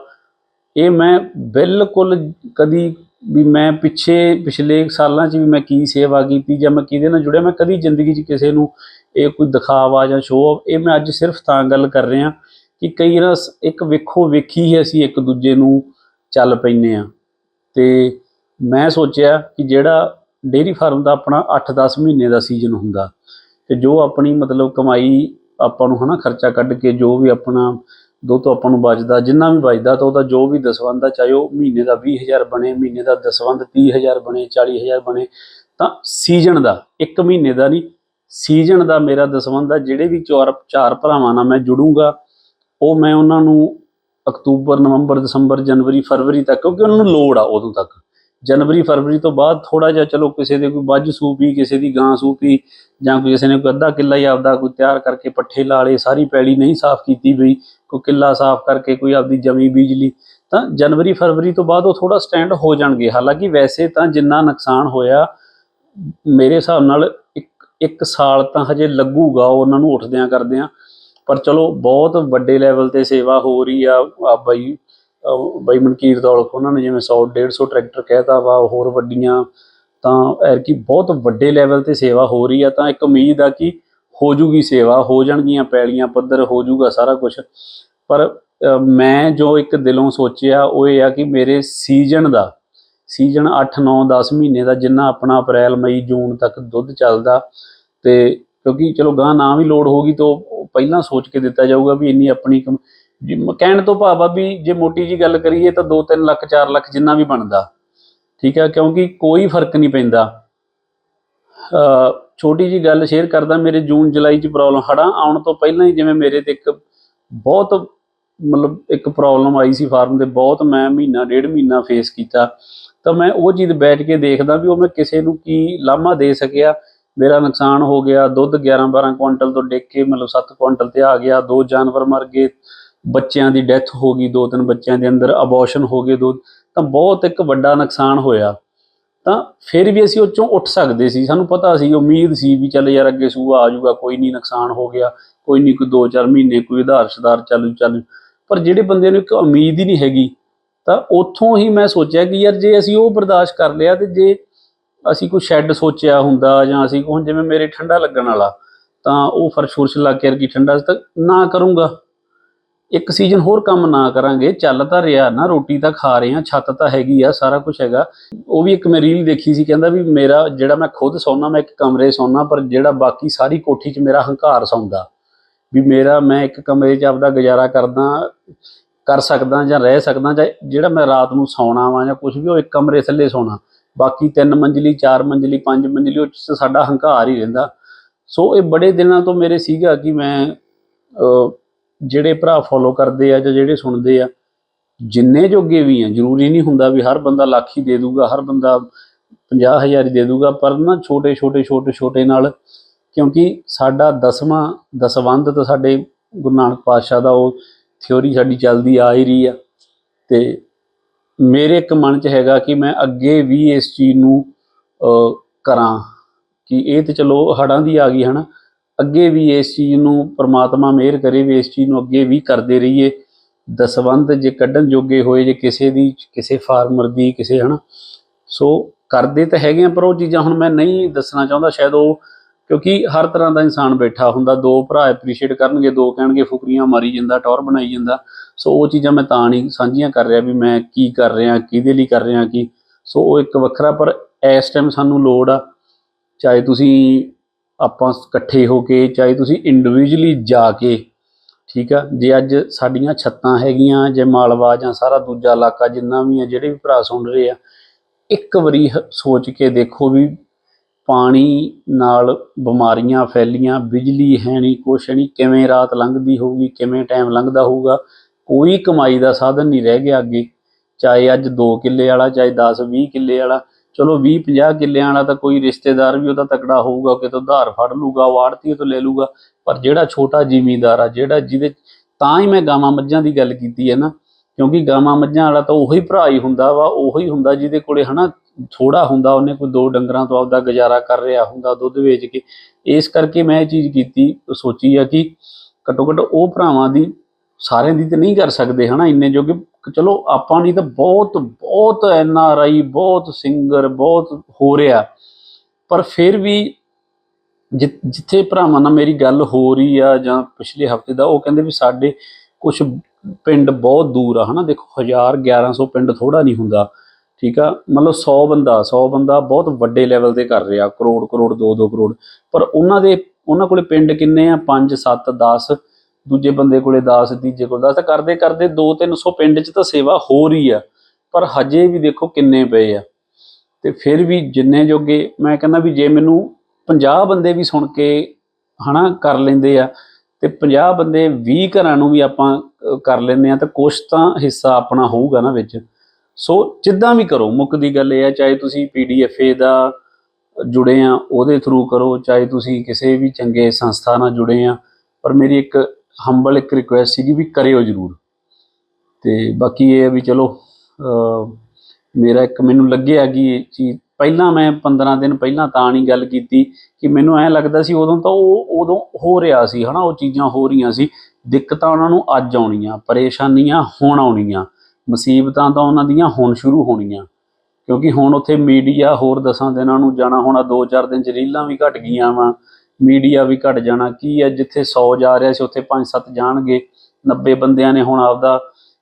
ਇਹ ਮੈਂ ਬਿਲਕੁਲ ਕਦੀ ਵੀ ਮੈਂ ਪਿੱਛੇ, ਪਿਛਲੇ ਸਾਲਾਂ 'ਚ ਵੀ ਮੈਂ ਕੀ ਸੇਵਾ ਕੀਤੀ ਜਾਂ ਮੈਂ ਕਿਹਦੇ ਨਾਲ ਜੁੜਿਆ, ਮੈਂ ਕਦੀ ਜ਼ਿੰਦਗੀ 'ਚ ਕਿਸੇ ਨੂੰ ਇਹ ਕੋਈ ਦਿਖਾਵਾ ਜਾਂ ਸ਼ੋਅ ਇਹ ਮੈਂ ਅੱਜ ਸਿਰਫ ਤਾਂ ਗੱਲ ਕਰ ਰਿਹਾ ਕਿ ਕਈ ਨਾ ਇੱਕ ਵੇਖੋ ਵੇਖੀ ਹੀ ਅਸੀਂ ਇੱਕ ਦੂਜੇ ਨੂੰ ਚੱਲ ਪੈਨੇ ਆ ਤੇ ਮੈਂ ਸੋਚਿਆ ਕਿ ਜਿਹੜਾ ਡੇਅਰੀ ਫਾਰਮ ਦਾ ਆਪਣਾ 8-10 ਮਹੀਨੇ ਦਾ ਸੀਜ਼ਨ ਹੁੰਦਾ ਤੇ ਜੋ ਆਪਣੀ ਮਤਲਬ ਕਮਾਈ ਆਪਾਂ ਨੂੰ ਹਨਾ ਖਰਚਾ ਕੱਢ ਕੇ ਜੋ ਵੀ ਆਪਣਾ ਦੋ ਤੋਂ ਆਪਾਂ ਨੂੰ ਬਚਦਾ, ਜਿੰਨਾ ਵੀ ਬਚਦਾ ਤਾਂ ਉਹਦਾ ਜੋ ਵੀ ਦਸਵੰਧ ਆ, ਚਾਹੇ ਉਹ ਮਹੀਨੇ ਦਾ 20000 ਬਣੇ, ਮਹੀਨੇ ਦਾ ਦਸਵੰਧ 30000 ਬਣੇ 40000 ਬਣੇ, ਤਾਂ ਸੀਜ਼ਨ ਦਾ, ਇੱਕ ਮਹੀਨੇ ਦਾ ਨਹੀਂ ਸੀਜ਼ਨ ਦਾ ਮੇਰਾ ਦਸਵੰਧ ਆ, ਜਿਹੜੇ ਵੀ ਚਾਰ ਚਾਰ ਭਰਾਵਾਂ ਨਾਲ ਮੈਂ ਜੁੜੂੰਗਾ, ਉਹ ਮੈਂ ਉਹਨਾਂ ਨੂੰ ਅਕਤੂਬਰ, ਨਵੰਬਰ, ਦਸੰਬਰ, ਜਨਵਰੀ, ਫਰਵਰੀ ਤੱਕ, ਕਿਉਂਕਿ ਉਹਨਾਂ ਨੂੰ ਲੋੜ ਆ ਉਦੋਂ ਤੱਕ। ਜਨਵਰੀ, ਫਰਵਰੀ ਤੋਂ ਬਾਅਦ ਥੋੜਾ ਜਿਹਾ ਚਲੋ ਕਿਸੇ ਦੇ ਕੋਈ ਵੱਝ ਸੂਪੀ ਕਿਸੇ ਦੀ ਗਾਂ ਸੂਪੀ ਜਾਂ ਕੋਈ ਕਿਸੇ ਨੇ ਕੋਈ ਅੱਧਾ ਕਿੱਲਾ ਹੀ ਆਪਦਾ ਕੋਈ ਤਿਆਰ ਕਰਕੇ ਪੱਠੇ ਲਾ ਲਏ, ਸਾਰੀ ਪੈਲੀ ਨਹੀਂ ਸਾਫ਼ ਕੀਤੀ ਪਈ ਕੋਈ ਕਿੱਲਾ ਸਾਫ਼ ਕਰਕੇ ਕੋਈ ਆਪਦੀ ਜਮੀ ਬੀਜ ਲਈ, ਤਾਂ ਜਨਵਰੀ, ਫਰਵਰੀ ਤੋਂ ਬਾਅਦ ਉਹ ਥੋੜਾ ਸਟੈਂਡ ਹੋ ਜਾਣਗੇ। ਹਾਲਾਂਕਿ ਵੈਸੇ ਤਾਂ ਜਿੰਨਾ ਨੁਕਸਾਨ ਹੋਇਆ, ਮੇਰੇ ਹਿਸਾਬ ਨਾਲ ਇੱਕ ਇੱਕ ਸਾਲ ਤਾਂ ਹਜੇ ਲੱਗੂਗਾ, ਉਹਨਾਂ ਨੂੰ ਉੱਠਦਿਆਂ ਕਰਦਿਆਂ। ਪਰ ਚਲੋ, ਬਹੁਤ ਵੱਡੇ ਲੈਵਲ ਤੇ ਸੇਵਾ ਹੋ ਰਹੀ ਆ। ਆ ਬਾਈ, ਅਹ ਬਾਈ ਮਨਕੀਰ ਦੌਲਖ ਉਹਨਾਂ ਨੇ ਜਿਵੇਂ 100 150 ਟਰੈਕਟਰ ਕਹਿਤਾ ਵਾ, ਹੋਰ ਵੱਡੀਆਂ। ਤਾਂ ਐਰਕੀ ਬਹੁਤ ਵੱਡੇ ਲੈਵਲ ਤੇ ਸੇਵਾ ਹੋ ਰਹੀ ਆ। ਤਾਂ ਇੱਕ ਉਮੀਦ ਆ ਕਿ ਹੋ ਜੂਗੀ ਸੇਵਾ, ਹੋ ਜਾਣਗੀਆਂ ਪੈਲੀਆਂ, ਪੱਧਰ ਹੋ ਜੂਗਾ ਸਾਰਾ ਕੁਝ ਪਰ ਮੈਂ ਜੋ ਇੱਕ ਦਿਲੋਂ ਸੋਚਿਆ, ਉਹ ਇਹ ਆ ਕਿ ਮੇਰੇ ਸੀਜ਼ਨ ਦਾ, ਸੀਜ਼ਨ 8 9 10 ਮਹੀਨੇ ਦਾ ਜਿੰਨਾ ਆਪਣਾ ਅਪ੍ਰੈਲ, ਮਈ, ਜੂਨ ਤੱਕ ਦੁੱਧ ਚੱਲਦਾ, ਤੇ ਕਿਉਂਕਿ ਚਲੋ ਗਾਂ ਨਾ ਵੀ ਲੋਡ ਹੋਗੀ ਤਾਂ ਉਹ ਪਹਿਲਾਂ ਸੋਚ ਕੇ ਦਿੱਤਾ ਜਾਊਗਾ ਵੀ ਇੰਨੀ ਆਪਣੀ ਕਮ- ਜੀ ਕਹਿਣ ਤੋਂ ਭਾਵ ਆ ਵੀ ਜੇ ਮੋਟੀ ਜੀ ਗੱਲ ਕਰੀਏ ਤਾਂ 2-3 ਲੱਖ 4 ਲੱਖ ਜਿੰਨਾ ਵੀ ਬਣਦਾ। ਠੀਕ ਹੈ ਕਿਉਂਕਿ ਕੋਈ ਫ਼ਰਕ ਨਹੀਂ ਪੈਂਦਾ। ਛੋਟੀ ਜੀ ਗੱਲ ਸ਼ੇਅਰ ਕਰਦਾ, ਮੇਰੇ ਜੂਨ, ਜੁਲਾਈ ਚ ਪ੍ਰੋਬਲਮ ਹੜ੍ਹਾਂ ਆਉਣ ਤੋਂ ਪਹਿਲਾਂ ਹੀ ਜਿਵੇਂ ਮੇਰੇ ਤੇ ਇੱਕ ਬਹੁਤ ਮਤਲਬ ਇੱਕ ਪ੍ਰੋਬਲਮ ਆਈ ਸੀ ਫਾਰਮ ਦੇ ਬਹੁਤ ਮੈਂ ਮਹੀਨਾ, ਡੇਢ ਮਹੀਨਾ ਫੇਸ ਕੀਤਾ। ਤਾਂ ਮੈਂ ਉਹ ਚੀਜ਼ ਬੈਠ ਕੇ ਦੇਖਦਾ ਵੀ ਉਹ ਮੈਂ ਕਿਸੇ ਨੂੰ ਕੀ ਲਾਮਾ ਦੇ ਸਕਿਆ। ਮੇਰਾ ਨੁਕਸਾਨ ਹੋ ਗਿਆ, ਦੁੱਧ 11 12 ਕੁਇੰਟਲ ਤੋਂ ਡਿੱਗ ਕੇ, ਮਤਲਬ 7 ਕੁਇੰਟਲ ਤੇ ਆ ਗਿਆ, ਦੋ ਜਾਨਵਰ ਮਰ ਗਏ, ਬੱਚਿਆਂ ਦੀ ਡੈਥ ਹੋ ਗਈ, ਦੋ ਤਿੰਨ ਬੱਚਿਆਂ ਦੇ ਅੰਦਰ ਅਬੋਰਸ਼ਨ ਹੋ ਗਏ, ਦੋ ਤਾਂ ਬਹੁਤ ਇੱਕ ਵੱਡਾ ਨੁਕਸਾਨ ਹੋਇਆ। ਤਾਂ ਫਿਰ ਵੀ ਅਸੀਂ ਉਹ ਚੋਂ ਉੱਠ ਸਕਦੇ ਸੀ। ਸਾਨੂੰ ਪਤਾ ਸੀ, ਉਮੀਦ ਸੀ ਵੀ ਚੱਲ ਯਾਰ ਅੱਗੇ ਸੂਆ ਆ ਜਾਊਗਾ, ਕੋਈ ਨਹੀਂ ਨੁਕਸਾਨ ਹੋ ਗਿਆ, ਕੋਈ ਨਹੀਂ ਕੋਈ 2-4 ਮਹੀਨੇ, ਕੋਈ ਉਧਾਰ ਸੁਧਾਰ ਚੱਲੂ, ਚੱਲ। ਪਰ ਜਿਹੜੇ ਬੰਦੇ ਨੂੰ ਇੱਕ ਉਮੀਦ ਹੀ ਨਹੀਂ ਹੈਗੀ, ਤਾਂ ਉੱਥੋਂ ਹੀ ਮੈਂ ਸੋਚਿਆ ਕਿ ਯਾਰ ਜੇ ਅਸੀਂ ਉਹ ਬਰਦਾਸ਼ਤ ਕਰ ਲਿਆ ਤੇ ਜੇ ਅਸੀਂ ਕੋਈ ਸ਼ੈੱਡ ਸੋਚਿਆ ਹੁੰਦਾ ਜਾਂ ਅਸੀਂ ਹੁਣ ਜਿਵੇਂ ਮੇਰੇ ਠੰਡਾ ਲੱਗਣ ਵਾਲਾ, ਤਾਂ ਉਹ ਫਰਸ਼ ਫੁਰਸ਼ ਲਾ ਕੇ ਅਰਗੀ ਠੰਡਾ ਤਾਂ ਨਾ ਕਰੂੰਗਾ। ਇੱਕ ਸੀਜ਼ਨ ਹੋਰ ਕੰਮ ਨਾ ਕਰਾਂਗੇ, ਚੱਲ ਤਾਂ ਰਿਹਾ ਨਾ, ਰੋਟੀ ਤਾਂ ਖਾ ਰਹੇ ਆ ਛੱਤ ਤਾਂ ਹੈਗੀ ਆ, ਸਾਰਾ ਕੁਝ ਹੈਗਾ। ਉਹ ਵੀ ਇੱਕ ਮੈਂ ਰੀਲ ਦੇਖੀ ਸੀ, ਕਹਿੰਦਾ ਵੀ ਮੇਰਾ ਜਿਹੜਾ ਮੈਂ ਖੁਦ ਸੌਣਾ ਮੈਂ ਇੱਕ ਕਮਰੇ 'ਚ ਸੌਣਾ ਪਰ ਜਿਹੜਾ ਬਾਕੀ ਸਾਰੀ ਕੋਠੀ 'ਚ ਮੇਰਾ ਹੰਕਾਰ ਸੌਂਦਾ। ਵੀ ਮੇਰਾ ਮੈਂ ਇੱਕ ਕਮਰੇ 'ਚ ਆਪਦਾ ਗੁਜ਼ਾਰਾ ਕਰਦਾ, ਕਰ ਸਕਦਾ ਜਾਂ ਰਹਿ ਸਕਦਾ, ਜਾਂ ਜਿਹੜਾ ਮੈਂ ਰਾਤ ਨੂੰ ਸੌਣਾ ਵਾਂ ਜਾਂ ਕੁਝ ਵੀ, ਉਹ ਇੱਕ ਕਮਰੇ ਥੱਲੇ ਸੌਣਾ। ਬਾਕੀ ਤਿੰਨ ਮੰਜ਼ਲੀ, ਚਾਰ ਮੰਜ਼ਲੀ, ਪੰਜ ਮੰਜ਼ਲੀ, ਉਹ 'ਚ ਸਾਡਾ ਹੰਕਾਰ ਹੀ ਰਹਿੰਦਾ। ਸੋ ਇਹ ਬੜੇ ਦਿਨਾਂ ਤੋਂ ਮੇਰੇ ਸੀਗਾ ਕਿ ਮੈਂ ਜਿਹੜੇ ਭਰਾ ਫੋਲੋ ਕਰਦੇ ਆ ਜਾਂ ਜਿਹੜੇ ਸੁਣਦੇ ਆ, ਜਿੰਨੇ ਜੋਗੇ ਵੀ ਆ, ਜ਼ਰੂਰੀ ਨਹੀਂ ਹੁੰਦਾ ਵੀ ਹਰ ਬੰਦਾ ਲੱਖ ਹੀ ਦੇ ਦੂਗਾ, ਹਰ ਬੰਦਾ 50000 ਹੀ ਦੇ ਦੂਗਾ, ਪਰ ਨਾ ਛੋਟੇ ਛੋਟੇ ਛੋਟੇ ਛੋਟੇ ਨਾਲ ਕਿਉਂਕਿ ਸਾਡਾ ਦਸਵਾਂ, ਦਸਵੰਧ ਤਾਂ ਸਾਡੇ ਗੁਰੂ ਨਾਨਕ ਪਾਤਸ਼ਾਹ ਦਾ, ਉਹ ਥਿਉਰੀ ਸਾਡੀ ਚੱਲਦੀ ਆ ਹੀ ਰਹੀ ਆ। ਤੇ ਮੇਰੇ ਇੱਕ ਮਨ 'ਚ ਹੈਗਾ ਕਿ ਮੈਂ ਅੱਗੇ ਵੀ ਇਸ ਚੀਜ਼ ਨੂੰ ਕਰਾਂ ਕਿ ਇਹ ਤੇ ਚਲੋ ਹੜਾਂ ਦੀ ਆ ਗਈ, ਹਨਾ? ਅੱਗੇ ਵੀ ਇਸ ਚੀਜ਼ ਨੂੰ ਪ੍ਰਮਾਤਮਾ ਮਿਹਰ ਕਰੇ ਵੀ ਇਸ ਚੀਜ਼ ਨੂੰ ਅੱਗੇ ਵੀ ਕਰਦੇ ਰਹੀਏ। ਦਸਵੰਧ ਜੇ ਕੱਢਣ ਜੋਗੇ ਹੋਏ, ਜੇ ਕਿਸੇ ਦੀ, ਕਿਸੇ ਫਾਰਮਰ ਦੀ, ਕਿਸੇ, ਹਨਾ। ਸੋ ਕਰਦੇ ਤਾਂ ਹੈਗੇ ਆ, ਪਰ ਉਹ ਚੀਜ਼ਾਂ ਹੁਣ ਮੈਂ ਨਹੀਂ ਦੱਸਣਾ ਚਾਹੁੰਦਾ, ਸ਼ਾਇਦ ਉਹ ਕਿਉਂਕਿ ਹਰ ਤਰ੍ਹਾਂ ਦਾ ਇਨਸਾਨ ਬੈਠਾ ਹੁੰਦਾ। ਦੋ ਭਰਾ ਐਪਰੀਸ਼ੀਏਟ ਕਰਨਗੇ, ਦੋ ਕਹਿਣਗੇ, ਫੁਕਰੀਆਂ ਮਾਰੀ ਜਾਂਦਾ ਟੌਰ ਬਣਾਈ ਜਾਂਦਾ। ਸੋ ਉਹ ਚੀਜ਼ਾਂ ਮੈਂ ਤਾਂ ਨਹੀਂ ਸਾਂਝੀਆਂ ਕਰ ਰਿਹਾ ਵੀ ਮੈਂ ਕੀ ਕਰ ਰਿਹਾ, ਕਿਹਦੇ ਲਈ ਕਰ ਰਿਹਾ, ਕੀ। ਸੋ ਉਹ ਇੱਕ ਵੱਖਰਾ, ਪਰ ਇਸ ਟਾਈਮ ਸਾਨੂੰ ਲੋੜ ਆ। ਚਾਹੇ ਤੁਸੀਂ ਆਪਾਂ ਇਕੱਠੇ ਹੋ ਕੇ ਚਾਹੇ ਤੁਸੀਂ ਇੰਡੀਵਿਜੂਅਲੀ ਜਾ ਕੇ, ਠੀਕ ਆ, ਜੇ ਅੱਜ ਸਾਡੀਆਂ ਛੱਤਾਂ ਹੈਗੀਆਂ, ਜੇ ਮਾਲਵਾ ਜਾਂ ਸਾਰਾ ਦੂਜਾ ਇਲਾਕਾ ਜਿੰਨਾ ਵੀ ਆ, ਜਿਹੜੇ ਵੀ ਭਰਾ ਸੁਣ ਰਹੇ ਆ, ਇੱਕ ਵਾਰੀ ਹ- ਸੋਚ ਕੇ ਦੇਖੋ ਵੀ ਪਾਣੀ ਨਾਲ ਬਿਮਾਰੀਆਂ ਫੈਲੀਆਂ, ਬਿਜਲੀ ਹੈ ਨਹੀਂ, ਕੁਛ ਨਹੀਂ, ਕਿਵੇਂ ਰਾਤ ਲੰਘਦੀ ਹੋਊਗੀ, ਕਿਵੇਂ ਟਾਈਮ ਲੰਘਦਾ ਹੋਊਗਾ, ਕੋਈ ਕਮਾਈ ਦਾ ਸਾਧਨ ਨਹੀਂ ਰਹਿ ਗਿਆ ਅੱਗੇ। ਚਾਹੇ ਅੱਜ 2 ਕਿੱਲੇ ਵਾਲਾ, ਚਾਹੇ 10 20 ਕਿੱਲੇ ਵਾਲਾ ਚਲੋ 20 50 ਕਿੱਲਿਆਂ ਵਾਲਾ ਤਾਂ ਕੋਈ ਰਿਸ਼ਤੇਦਾਰ ਵੀ ਉਹਦਾ ਤਕੜਾ ਹੋਊਗਾ, ਕਿਤੇ ਉਧਾਰ ਫੜ ਲੂਗਾ ਉਹ ਆੜਤੀ ਤੋਂ ਲੈ ਲੂਗਾ ਪਰ ਜਿਹੜਾ ਛੋਟਾ ਜ਼ਿਮੀਂਦਾਰ ਆ, ਜਿਹੜਾ ਜਿਹਦੇ ਤਾਂ ਹੀ ਮੈਂ ਗਾਵਾਂ ਮੱਝਾਂ ਦੀ ਗੱਲ ਕੀਤੀ ਹੈ ਨਾ, ਕਿਉਂਕਿ ਗਾਵਾਂ ਮੱਝਾਂ ਵਾਲਾ ਤਾਂ ਉਹੀ ਭਰਾ ਹੀ ਹੁੰਦਾ ਵਾ, ਉਹੀ ਹੁੰਦਾ ਜਿਹਦੇ ਕੋਲੇ ਹਨਾ ਥੋੜਾ ਹੁੰਦਾ, ਉਹਨੇ ਕੋਈ ਦੋ ਡੰਗਰਾਂ ਤੋਂ ਆਪਦਾ ਗੁਜ਼ਾਰਾ ਕਰ ਰਿਹਾ ਹੁੰਦਾ, ਦੁੱਧ ਵੇਚ ਕੇ। ਇਸ ਕਰਕੇ ਮੈਂ ਇਹ ਚੀਜ਼ ਕੀਤੀ, ਸੋਚੀ ਆ ਕਿ ਘੱਟੋ ਘੱਟ ਉਹ ਭਰਾਵਾਂ ਦੀ ਸਾਰਿਆਂ ਦੀ ਤੇ ਨਹੀਂ ਕਰ ਸਕਦੇ ਹਨਾ, ਇੰਨੇ ਜੋਗੇ ਚਲੋ ਆਪਾਂ ਨਹੀਂ ਤਾਂ ਬਹੁਤ ਬਹੁਤ ਐਨ ਆਰ ਆਈ, ਬਹੁਤ ਸਿੰਗਰ, ਬਹੁਤ ਹੋ ਰਿਹਾ। ਪਰ ਫਿਰ ਵੀ ਜਿ- ਜਿੱਥੇ ਭਰਾਵਾਂ ਨਾਲ ਮੇਰੀ ਗੱਲ ਹੋ ਰਹੀ ਆ ਜਾਂ ਪਿਛਲੇ ਹਫ਼ਤੇ ਦਾ, ਉਹ ਕਹਿੰਦੇ ਵੀ ਸਾਡੇ ਕੁਝ ਪਿੰਡ ਬਹੁਤ ਦੂਰ ਆ, ਹਨਾ। ਦੇਖੋ 1000 1100 ਪਿੰਡ ਥੋੜਾ ਨਹੀਂ ਹੁੰਦਾ, ਠੀਕ ਆ? ਮਤਲਬ 100 ਬੰਦਾ 100 ਬੰਦਾ ਬਹੁਤ ਵੱਡੇ ਲੈਵਲ ਤੇ ਕਰ ਰਿਹਾ, ਕਰੋੜ ਕਰੋੜ 2-2 ਕਰੋੜ। ਪਰ ਉਹਨਾਂ ਦੇ, ਉਹਨਾਂ ਕੋਲੇ ਪਿੰਡ ਕਿੰਨੇ ਆ? 5 7 10 ਦੂਜੇ ਬੰਦੇ ਕੋਲੇ 10 ਤੀਜੇ ਕੋਲ 10 ਤਾਂ ਕਰਦੇ ਕਰਦੇ 2-300 ਪਿੰਡ 'ਚ ਤਾਂ ਸੇਵਾ ਹੋ ਰਹੀ ਆ, ਪਰ ਹਜੇ ਵੀ ਦੇਖੋ ਕਿੰਨੇ ਪਏ ਆ। ਤੇ ਫਿਰ ਵੀ ਜਿੰਨੇ ਜੋਗੇ, ਮੈਂ ਕਹਿੰਦਾ ਵੀ ਜੇ ਮੈਨੂੰ 50 ਬੰਦੇ ਵੀ ਸੁਣ ਕੇ ਹਨਾ ਕਰ ਲੈਂਦੇ ਆ, ਤੇ 50 ਬੰਦੇ 20 ਘਰਾਂ ਨੂੰ ਵੀ ਆਪਾਂ ਕਰ ਲੈਂਦੇ ਆ, ਤਾਂ ਕੁਛ ਤਾਂ ਹਿੱਸਾ ਆਪਣਾ ਹੋਊਗਾ ਨਾ ਵਿੱਚ। ਸੋ ਜਿੱਦਾਂ ਵੀ ਕਰੋ, ਮੁੱਖ ਦੀ ਗੱਲ ਇਹ ਆ, ਚਾਹੇ ਤੁਸੀਂ ਪੀਡੀਐਫਏ ਦਾ ਜੁੜੇ ਆ, ਉਹਦੇ ਥਰੂ ਕਰੋ, ਚਾਹੇ ਤੁਸੀਂ ਕਿਸੇ ਵੀ ਚੰਗੇ ਸੰਸਥਾ ਨਾਲ ਜੁੜੇ ਆ, ਪਰ ਮੇਰੀ ਇੱਕ ਹੰਬਲ ਇੱਕ ਰਿਕੁਐਸਟ ਸੀਗੀ ਵੀ ਕਰਿਓ ਜਰੂਰ। ਤੇ ਬਾਕੀ ਇਹ ਹੈ ਵੀ ਚਲੋ ਅ, ਮੇਰਾ ਇੱਕ ਮੈਨੂੰ ਲੱਗਿਆ ਕਿ ਇਹ ਚੀਜ਼ ਪਹਿਲਾਂ ਮੈਂ 15 ਦਿਨ ਪਹਿਲਾਂ ਤਾਂ ਨਹੀਂ ਗੱਲ ਕੀਤੀ ਕਿ ਮੈਨੂੰ ਐਂ ਲੱਗਦਾ ਸੀ ਉਦੋਂ ਤਾਂ ਉਹ ਉਦੋਂ ਹੋ ਰਿਹਾ ਸੀ ਹਨਾ ਉਹ ਚੀਜ਼ਾਂ ਹੋ ਰਹੀਆਂ ਸੀ। ਦਿੱਕਤਾਂ ਉਹਨਾਂ ਨੂੰ ਅੱਜ ਆਉਣੀਆਂ ਪਰੇਸ਼ਾਨੀਆਂ ਹੁਣ ਆਉਣੀਆਂ ਮੁਸੀਬਤਾਂ ਤਾਂ ਉਹਨਾਂ ਦੀਆਂ ਹੁਣ ਸ਼ੁਰੂ ਹੋਣੀਆਂ। ਕਿਉਂਕਿ ਹੁਣ ਉੱਥੇ ਮੀਡੀਆ ਹੋਰ ਦਸਾਂ ਦਿਨਾਂ ਨੂੰ ਜਾਣਾ ਹੋਣਾ 2-4 ਦਿਨ ਚ ਰੀਲਾਂ ਵੀ ਘਟ ਗਈਆਂ ਵਾ। ਮੀਡੀਆ ਵੀ ਘਟ ਜਾਣਾ। ਕੀ ਹੈ, ਜਿੱਥੇ 100 ਜਾ ਰਿਹਾ ਸੀ, ਉੱਥੇ 5-7 ਜਾਣਗੇ। 90 ਬੰਦਿਆਂ ਨੇ ਹੁਣ ਆਪਦਾ,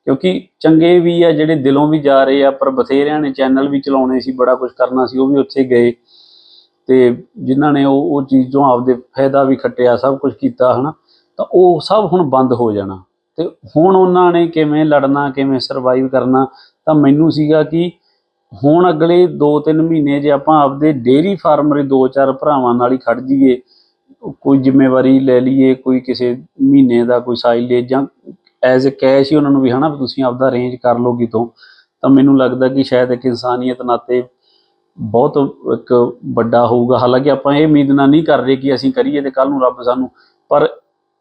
ਕਿਉਂਕਿ ਚੰਗੇ ਵੀ ਆ, ਜਿਹੜੇ ਦਿਲੋਂ ਵੀ ਜਾ ਰਹੇ ਆ, ਪਰ ਬਥੇਰਿਆਂ ਨੇ ਚੈਨਲ ਵੀ ਚਲਾਉਣੇ ਸੀ, ਬੜਾ ਕੁਝ ਕਰਨਾ ਸੀ, ਉਹ ਵੀ ਉੱਥੇ ਗਏ। ਤੇ ਜਿਨ੍ਹਾਂ ਨੇ ਉਹ ਉਹ ਚੀਜ਼ ਤੋਂ ਆਪਦੇ ਫਾਇਦਾ ਵੀ ਖੱਟਿਆ, ਸਭ ਕੁਝ ਕੀਤਾ, ਹਨਾ। ਤਾਂ ਉਹ ਸਭ ਹੁਣ ਬੰਦ ਹੋ ਜਾਣਾ। ਤੇ ਹੁਣ ਉਹਨਾਂ ਨੇ ਕਿਵੇਂ ਲੜਨਾ, ਕਿਵੇਂ ਸਰਵਾਈਵ ਕਰਨਾ, ਤਾਂ ਮੈਨੂੰ ਸੀਗਾ ਕਿ ਹੁਣ ਅਗਲੇ 2-3 ਮਹੀਨੇ ਜੇ ਆਪਾਂ ਆਪਦੇ ਡੇਰੀ ਫਾਰਮਰ ਦੋ ਚਾਰ ਭਰਾਵਾਂ ਨਾਲ ਹੀ ਖੜ ਜੀਏ ਕੋਈ ਜ਼ਿੰਮੇਵਾਰੀ ਲੈ ਲਈਏ, ਕੋਈ ਕਿਸੇ ਮਹੀਨੇ ਦਾ ਕੋਈ ਸਾਈਲੇਜ ਜਾਂ ਐਜ਼ ਅ ਕੈਸ਼ ਹੀ ਉਹਨਾਂ ਨੂੰ ਵੀ ਹਨਾ, ਵੀ ਤੁਸੀਂ ਆਪਦਾ ਅਰੇਂਜ ਕਰ ਲਓ ਕਿਤੋਂ ਤਾਂ ਮੈਨੂੰ ਲੱਗਦਾ ਕਿ ਸ਼ਾਇਦ ਇੱਕ ਇਨਸਾਨੀਅਤ ਨਾਤੇ ਬਹੁਤ ਇੱਕ ਵੱਡਾ ਹੋਊਗਾ। ਹਾਲਾਂਕਿ ਆਪਾਂ ਇਹ ਉਮੀਦ ਨਾ ਨਹੀਂ ਕਰ ਰਹੇ ਕਿ ਅਸੀਂ ਕਰੀਏ ਤੇ ਕੱਲ ਨੂੰ ਰੱਬ ਸਾਨੂੰ, ਪਰ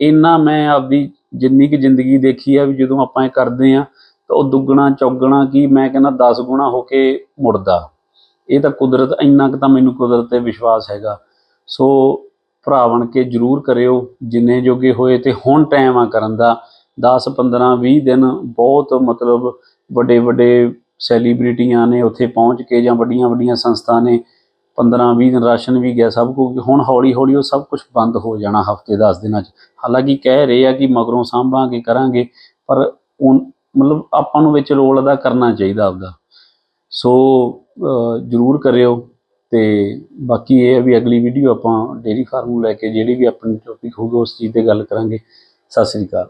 ਇੰਨਾ ਮੈਂ ਆਪਦੀ ਜਿੰਨੀ ਕਿ ਜ਼ਿੰਦਗੀ ਦੇਖੀ ਆ ਵੀ ਜਦੋਂ ਆਪਾਂ ਇਹ ਕਰਦੇ ਆ ਤਾਂ ਉਹ ਦੁੱਗਣਾ, ਚੌਗਣਾ ਕੀ ਮੈਂ ਕਹਿੰਦਾ 10 ਗੁਣਾ ਹੋ ਕੇ ਮੁੜਦਾ। ਇਹ ਤਾਂ ਕੁਦਰਤ, ਇੰਨਾ ਕੁ ਤਾਂ ਮੈਨੂੰ ਕੁਦਰਤ ਤੇ ਵਿਸ਼ਵਾਸ ਹੈਗਾ। ਸੋ ਭਰਾ ਬਣ ਕੇ ਜਰੂਰ ਕਰਿਓ, ਜਿੰਨੇ ਜੋਗੇ ਹੋਏ ਤੇ ਹੁਣ ਟਾਈਮ ਆ ਕਰਨ ਦਾ। 10 15 20 ਦਿਨ ਬਹੁਤ ਮਤਲਬ ਵੱਡੇ ਵੱਡੇ ਸੈਲੀਬ੍ਰਿਟੀਆਂ ਨੇ ਉੱਥੇ ਪਹੁੰਚ ਕੇ ਜਾਂ ਵੱਡੀਆਂ ਵੱਡੀਆਂ ਸੰਸਥਾ ਨੇ 15 20 ਦਿਨ ਰਾਸ਼ਨ ਵੀ ਗਿਆ ਸਭ ਕੁਝ ਹੁਣ ਹੌਲੀ ਹੌਲੀ ਉਹ ਸਭ ਕੁਝ ਬੰਦ ਹੋ ਜਾਣਾ ਹਫ਼ਤੇ 10 ਦਿਨਾਂ 'ਚ। ਹਾਲਾਂਕਿ ਕਹਿ ਰਹੇ ਆ ਕਿ ਮਗਰੋਂ ਸਾਂਭਾਂਗੇ, ਕਰਾਂਗੇ, ਪਰ ਉਹ ਮਤਲਬ ਆਪਾਂ ਨੂੰ ਵਿੱਚ ਰੋਲ ਅਦਾ ਕਰਨਾ ਚਾਹੀਦਾ ਆਪਦਾ। ਸੋ ਜਰੂਰ ਕਰਿਓ। ਤੇ ਬਾਕੀ ਇਹ ਹੈ ਵੀ ਅਗਲੀ ਵੀਡੀਓ ਆਪਾਂ ਡੇਰੀ ਫਾਰਮ ਨੂੰ ਲੈ ਕੇ ਜਿਹੜੀ ਵੀ ਆਪਣੀ ਟੌਪਿਕ ਹੋਊਗਾ ਉਸ ਚੀਜ਼ ਤੇ ਗੱਲ ਕਰਾਂਗੇ। ਸਤਿ ਸ੍ਰੀ ਅਕਾਲ।